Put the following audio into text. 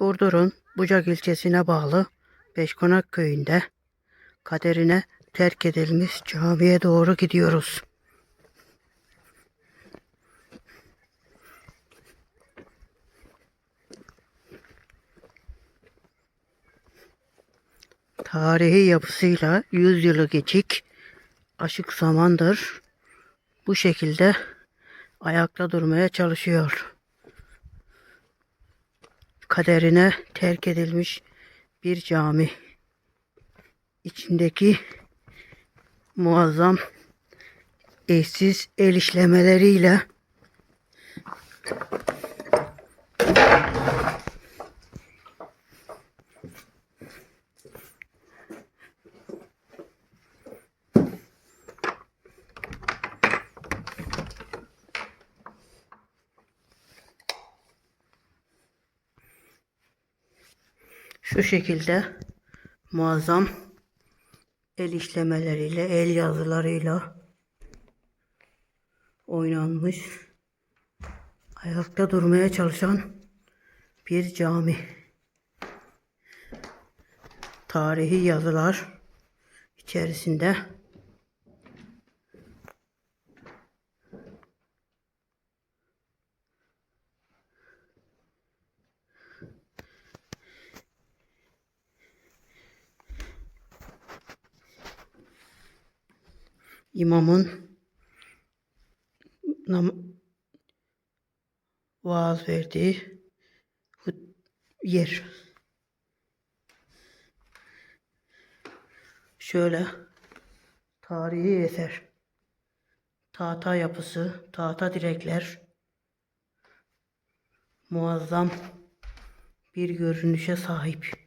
Burdur'un Bucak ilçesine bağlı Beşkonak köyünde kaderine terk edilmiş camiye doğru gidiyoruz. Tarihi yapısıyla 100 yılı geçik aşık zamandır bu şekilde ayakta durmaya çalışıyor. Kaderine terk edilmiş bir cami. İçindeki muazzam eşsiz el işlemeleriyle şu şekilde muazzam el işlemeleriyle, el yazılarıyla oynanmış, ayakta durmaya çalışan bir cami. Tarihi yazılar içerisinde imamın vaaz verdiği yer. Şöyle tarihi eser. Tahta yapısı, tahta direkler muazzam bir görünüşe sahip.